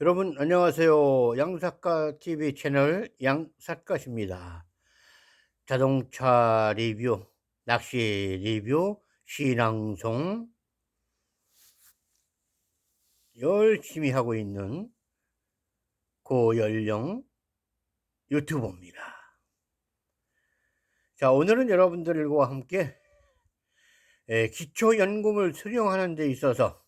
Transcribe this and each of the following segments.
여러분 안녕하세요. 양사카 TV 채널 양사카입니다. 자동차 리뷰, 낚시 리뷰, 신앙송 열심히 하고 있는 고연령 유튜버입니다. 자, 오늘은 여러분들과 함께 에, 기초연금을 수령하는 데 있어서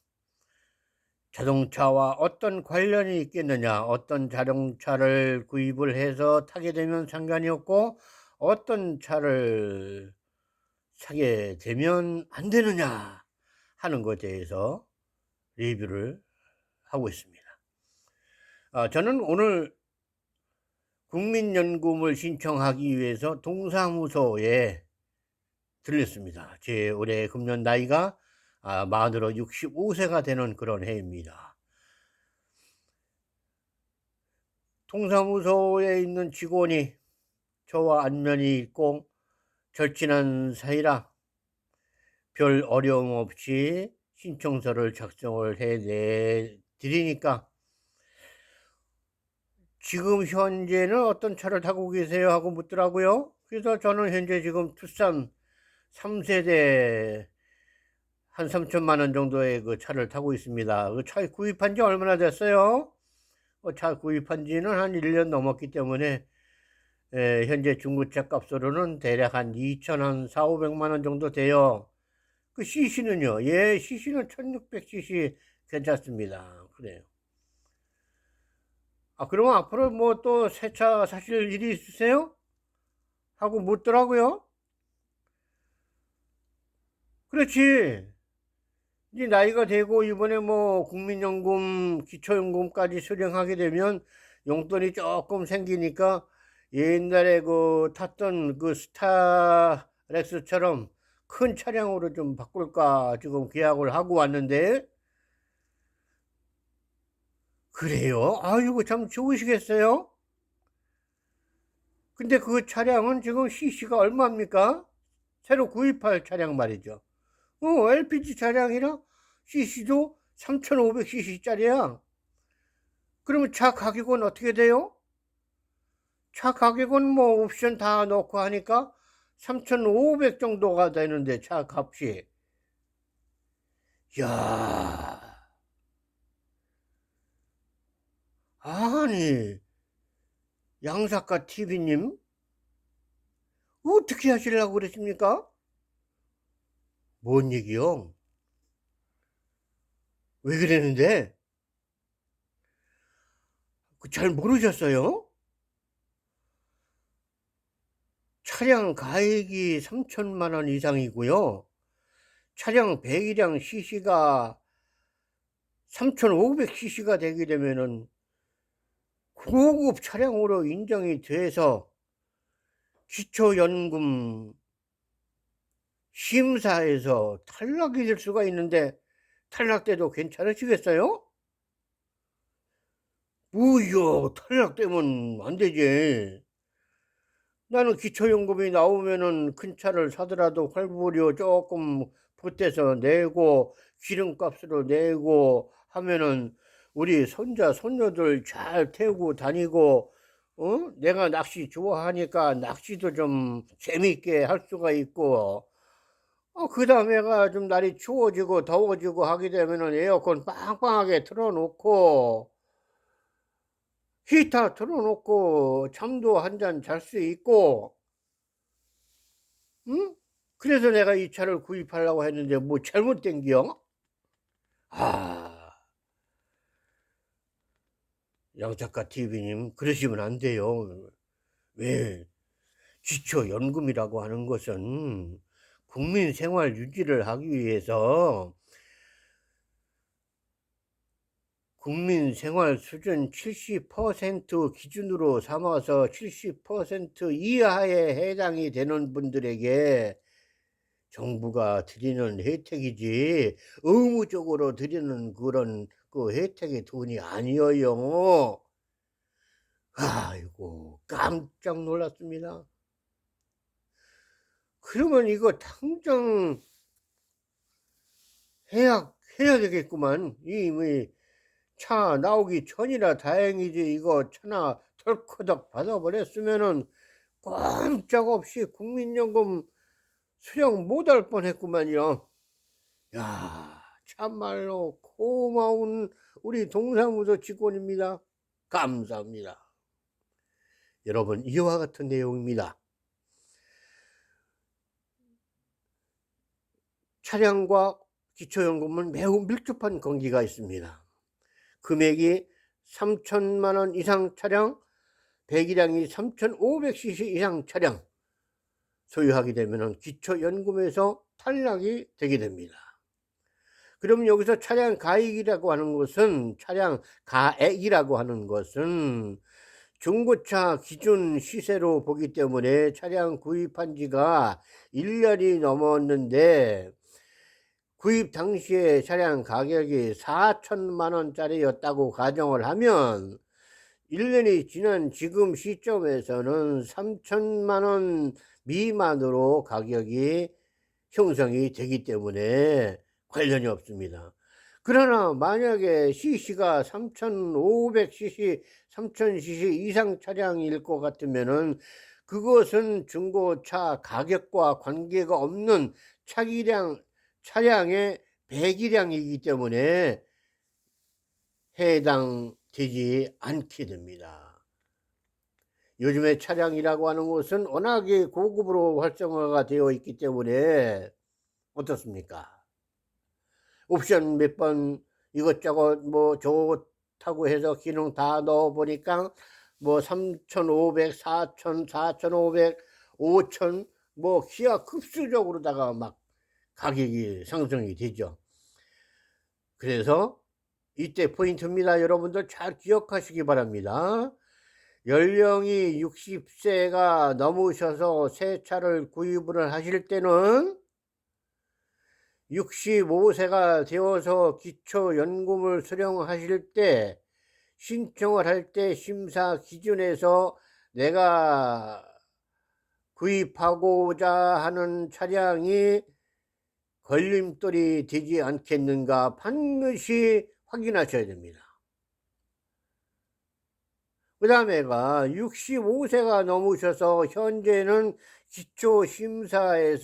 자동차와 어떤 관련이 있겠느냐, 어떤 자동차를 구입을 해서 타게 되면 상관이 없고, 어떤 차를 사게 되면 안 되느냐 하는 것에 대해서 리뷰를 하고 있습니다. 아, 저는 오늘 국민연금을 신청하기 위해서 동사무소에 들렸습니다. 제 올해 금년 나이가 아, 만으로 65세가 되는 그런 해입니다. 통사무소에 있는 직원이 저와 안면이 있고 절친한 사이라 별 어려움 없이 신청서를 작성을 해 드리니까 지금 현재는 어떤 차를 타고 계세요? 하고 묻더라고요. 그래서 저는 현재 지금 투싼 3세대 한 3천만 원 정도의 그 차를 타고 있습니다. 그 차 구입한 지 얼마나 됐어요? 그 차 구입한 지는 한 1년 넘었기 때문에 에, 현재 중고차 값으로는 대략 한 2천 한 4, 500만 원 정도 돼요. 그 CC는요? 예, CC는 1600cc 괜찮습니다. 그래요. 아, 그러면 앞으로 뭐 또 새 차 사실 일이 있으세요? 하고 묻더라고요. 그렇지. 이제 나이가 되고 이번에 뭐 국민연금, 기초연금까지 수령하게 되면 용돈이 조금 생기니까 옛날에 그 탔던 그 스타렉스처럼 큰 차량으로 좀 바꿀까 지금 계약을 하고 왔는데 그래요? 아이고 참 좋으시겠어요? 근데 그 차량은 지금 CC가 얼마입니까? 새로 구입할 차량 말이죠. 어, LPG 차량이라 CC도 3,500cc짜리야. 그러면 차 가격은 어떻게 돼요? 차 가격은 뭐 옵션 다 넣고 하니까 3,500 정도가 되는데 차 값이. 야 아니, 양사카 TV님, 어떻게 하시려고 그러십니까? 뭔 얘기요? 왜 그랬는데? 그잘 모르셨어요? 차량 가액이 3천만 원 이상이고요. 차량 배기량 CC가 3,500cc가 되게 되면은 고급 차량으로 인정이 돼서 기초연금 심사에서 탈락이 될 수가 있는데 탈락돼도 괜찮으시겠어요? 뭐요 탈락되면 안 되지 나는 기초연금이 나오면은 큰 차를 사더라도 활부료 조금 보태서 내고 기름값으로 내고 하면은 우리 손자 손녀들 잘 태우고 다니고 어? 내가 낚시 좋아하니까 낚시도 좀 재미있게 할 수가 있고 어, 그 다음에가 좀 날이 추워지고 더워지고 하게 되면은 에어컨 빵빵하게 틀어놓고 히터 틀어놓고 잠도 한 잔 잘 수 있고 응? 그래서 내가 이 차를 구입하려고 했는데 뭐 잘못된 기요? 아 양작가 TV님 그러시면 안 돼요. 왜 기초연금이라고 하는 것은 국민 생활 유지를 하기 위해서 국민 생활 수준 70% 기준으로 삼아서 70% 이하에 해당이 되는 분들에게 정부가 드리는 혜택이지 의무적으로 드리는 그런 그 혜택의 돈이 아니어요. 아이고 깜짝 놀랐습니다. 그러면 이거 당장 해약 해야 되겠구만. 이, 뭐, 차 나오기 전이라 다행이지 이거 차나 덜커덕 받아버렸으면은 꼼짝없이 국민연금 수령 못할 뻔했구만요. 야 참말로 고마운 우리 동사무소 직원입니다. 감사합니다. 여러분 이와 같은 내용입니다. 차량과 기초연금은 매우 밀접한 관계가 있습니다. 금액이 3천만 원 이상 차량, 배기량이 3,500cc 이상 차량 소유하게 되면 기초연금에서 탈락이 되게 됩니다. 그럼 여기서 차량 가액이라고 하는 것은 차량 가액이라고 하는 것은 중고차 기준 시세로 보기 때문에 차량 구입한 지가 1년이 넘었는데 구입 당시에 차량 가격이 4천만 원짜리였다고 가정을 하면 1년이 지난 지금 시점에서는 3천만 원 미만으로 가격이 형성이 되기 때문에 관련이 없습니다. 그러나 만약에 CC가 3,500cc, 3,000cc 이상 차량일 것 같으면은 그것은 중고차 가격과 관계가 없는 차기량 차량의 배기량이기 때문에 해당되지 않게 됩니다. 요즘에 차량이라고 하는 것은 워낙에 고급으로 활성화가 되어 있기 때문에 어떻습니까? 옵션 몇 번 이것저것 뭐 좋다고 해서 기능 다 넣어 보니까 뭐 3,500, 4,000, 4,500, 5,000, 뭐 기아 급수적으로다가 막 가격이 상승이 되죠. 그래서 이때 포인트입니다. 여러분들 잘 기억하시기 바랍니다. 연령이 60세가 넘으셔서 새 차를 구입을 하실 때는 65세가 되어서 기초연금을 수령하실 때 신청을 할 때 심사 기준에서 내가 구입하고자 하는 차량이 걸림돌이 되지 않겠는가 반드시 확인하셔야 됩니다. 그 다음에가 65세가 넘으셔서 현재는 기초심사에서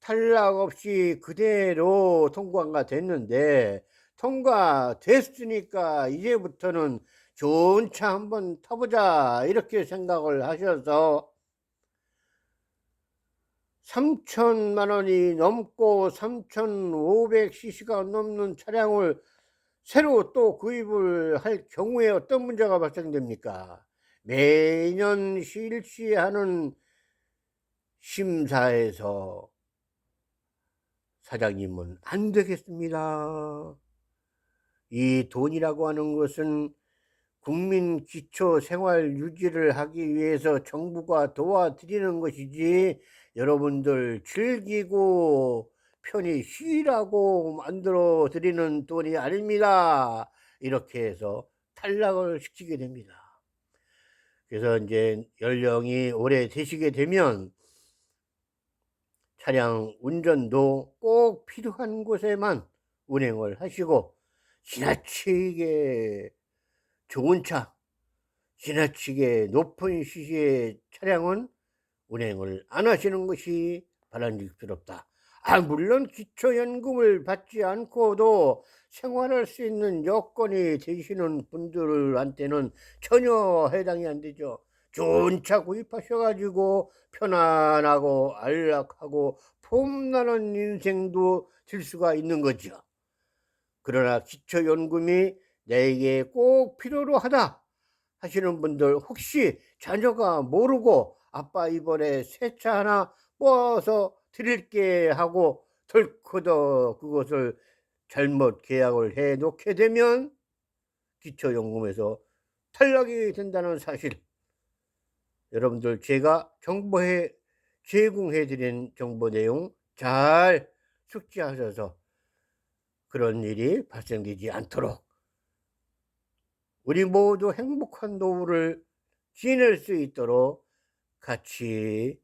탈락 없이 그대로 통과가 됐는데 통과됐으니까 이제부터는 좋은 차 한번 타보자 이렇게 생각을 하셔서 3천만 원이 넘고 3,500cc가 넘는 차량을 새로 또 구입을 할 경우에 어떤 문제가 발생됩니까? 매년 실시하는 심사에서 사장님은 안 되겠습니다. 이 돈이라고 하는 것은 국민 기초 생활 유지를 하기 위해서 정부가 도와드리는 것이지 여러분들 즐기고 편히 쉬라고 만들어 드리는 돈이 아닙니다. 이렇게 해서 탈락을 시키게 됩니다. 그래서 이제 연령이 오래 되시게 되면 차량 운전도 꼭 필요한 곳에만 운행을 하시고 지나치게 좋은 차, 지나치게 높은 시세의 차량은 운행을 안 하시는 것이 바람직스럽다. 아, 물론 기초연금을 받지 않고도 생활할 수 있는 여건이 되시는 분들한테는 전혀 해당이 안 되죠. 좋은 차 구입하셔가지고 편안하고 안락하고 폼나는 인생도 될 수가 있는 거죠. 그러나 기초연금이 내게 꼭 필요로 하다 하시는 분들 혹시 자녀가 모르고 아빠 이번에 새 차 하나 뽑아서 드릴게 하고 덜커덕 그것을 잘못 계약을 해 놓게 되면 기초연금에서 탈락이 된다는 사실. 여러분들 제가 정보해 제공해 드린 정보 내용 잘 숙지하셔서 그런 일이 발생되지 않도록 우리 모두 행복한 노후를 지낼 수 있도록 같이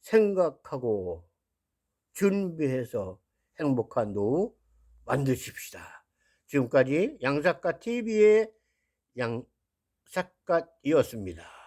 생각하고 준비해서 행복한 노후 만드십시다. 지금까지 양작가 TV의 양작가이었습니다.